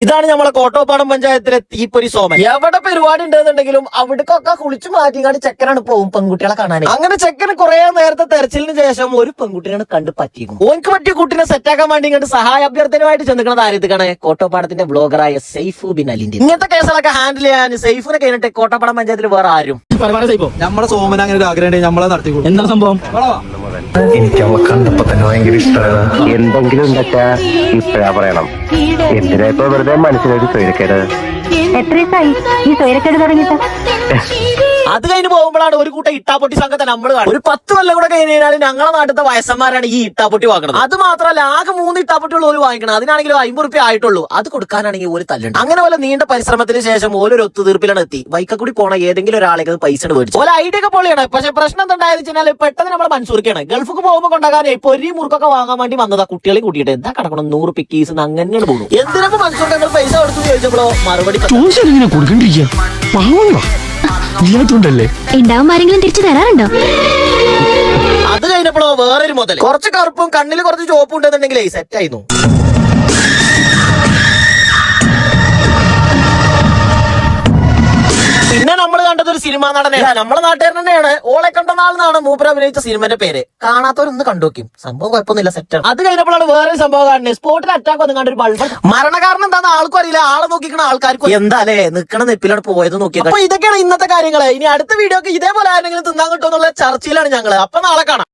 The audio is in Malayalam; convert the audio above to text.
ഇതാണ് നമ്മളെ കോട്ടോപ്പാടം പഞ്ചായത്തിലെ തീപ്പൊരി സോമൻ. എവിടെ പരിപാടി ഉണ്ടെന്നുണ്ടെങ്കിലും അവിടേക്കൊക്കെ കുളിച്ചു മാറ്റിങ്ങാണ്ട് ചെക്കനാണ് പോകും പെൺകുട്ടികളെ കാണാൻ അങ്ങനെ ചെക്കൻ കുറെ നേരത്തെ തെരച്ചിലിന് ശേഷം ഒരു പെൺകുട്ടിയാണ് കണ്ട് പറ്റിയിരുന്നു ഓൻക്ക് പറ്റിയ കുട്ടിനെ സെറ്റാക്കാൻ വേണ്ടി ഇങ്ങോട്ട് സഹായ അഭ്യർത്ഥനമായിട്ട് ചെന്നിക്കണത് ആര്യത്തിക്കാണ് കോട്ടോപ്പാടത്തിന്റെ ബ്ലോഗറായ സെയ്ഫു ബിൻ അലിന്റെ. ഇങ്ങനത്തെ കേസുകളൊക്കെ ഹാൻഡിൽ ചെയ്യാൻ സൈഫിനെ കഴിഞ്ഞിട്ട് കോട്ടോപ്പാടം പഞ്ചായത്തിൽ വേറെ ആരും. നമ്മളെ സോമൻ അങ്ങനെ ഒരു ആഗ്രഹം നമ്മളെ നടത്തിക്കോളൂ എന്താ സംഭവം? എനിക്ക് അവളെ കണ്ടപ്പോ തന്നെ ഭയങ്കര ഇഷ്ടമാണ് എന്തെങ്കിലും ഉണ്ടച്ചാ ഇപ്പഴാ പറയണം. എന്തിനാ ഇപ്പൊ വെറുതെ മനസ്സിലൊരു സ്വൈരക്കേട് എത്ര ദിവസമായി ഈ സ്വൈരക്കേട് തുടങ്ങിയിട്ട്. അത് കഴിഞ്ഞ് പോകുമ്പോഴാണ് ഒരു കൂട്ടം ഇട്ടാപ്പൊട്ടി സംഘത്തെ നമ്മൾ കാണും ഒരു പത്ത് കൊല്ലം കൂടെ കഴിഞ്ഞ് കഴിഞ്ഞാൽ ഞങ്ങളെ നാട്ടിലത്തെ വയസ്സന്മാരാണ് ഈ ഇട്ടാപ്പൊട്ടി വാങ്ങുന്നത് അത് മാത്രമല്ല ആകെ മൂന്ന് ഇട്ടാപ്പൊട്ടിയുള്ള ഒരു വാങ്ങിക്കണം അതിനാണെങ്കിലും അമ്പത് റുപ്യ ആയിട്ടുള്ളൂ. അത് കൊടുക്കാനാണെങ്കിൽ ഒരു തല്ലുണ്ട്. അങ്ങനെ പോലെ നീണ്ട പരിശ്രമത്തിന് ശേഷം ഓരോ ഒത്തുതീർപ്പിലാണ് എത്തി. കൂടി പോണ ഏതെങ്കിലും ഒരാളേക്ക് പൈസ മേടിച്ചു. ഓല ഐഡിയ ഒക്കെ പൊളിയാണ്. പക്ഷെ പ്രശ്നം എന്താണെന്ന് വെച്ചാൽ പെട്ടെന്ന് നമ്മൾ മൻസൂർക്കാണ്. ഗൾഫിക്ക് പോകുമ്പോൾ കൊണ്ടാകാനേ പൊരി മുറുക്കൊക്കെ വാങ്ങാൻ വേണ്ടി വന്നതാ കുട്ടികളെ കൂട്ടിയിട്ട്. എന്താ കടക്കണം നൂറ് പിക്കീസ് അങ്ങനെ പോകും എന്തിനാ മൻസൂർക്ക് പൈസ കൊടുത്തു ചോദിച്ചപ്പോഴോ മറുപടി കൊടുക്കണ്ടിരിക്കുക പാവങ്ങളാ. ഇല്ലാത്തോണ്ടല്ലേ ഉണ്ടാവും ആരെങ്കിലും തിരിച്ചു തരാറുണ്ടോ? അത് കഴിഞ്ഞപ്പോഴോ വേറൊരു മുതൽ കുറച്ച് കറുപ്പും കണ്ണിൽ കുറച്ച് ചോപ്പും ഉണ്ടെന്നുണ്ടെങ്കിലേ സെറ്റ് ആയിരുന്നു കണ്ടത് ഒരു സിനിമ നടനെ നമ്മളെ നാട്ടുകാരൻ തന്നെയാണ്. ഓളെ കണ്ട നാളെന്നാണ് മൂപ്പർ അഭിനയിച്ച സിനിമന്റെ പേര്. കാണാത്തവരൊന്ന് കണ്ടുനോക്കും സംഭവം കുഴപ്പമൊന്നുമില്ല സെറ്റാണ് അത് കഴിഞ്ഞപ്പോഴാണ് വേറെ സംഭവം കാണുന്നത്. സ്പോട്ടിൽ അറ്റാക്ക് വന്നു കണ്ടൊരു ബൾബ് മരണകാരണം എന്താണെന്ന് ആൾക്കും അറിയില്ല. ആളെ നോക്കിക്കണ എന്താ എന്താലേ നിക്കണ നെപ്പിലോട്ട് പോയത് നോക്കിയത്. അപ്പൊ ഇതൊക്കെയാണ് ഇന്നത്തെ കാര്യങ്ങൾ ഇനി അടുത്ത വീഡിയോക്ക് ഇതേപോലെ ആരെങ്കിലും തിന്നാൻ കിട്ടുമെന്നുള്ള ചർച്ചയിലാണ് ഞങ്ങൾ അപ്പൊ നാളെ കാണാം.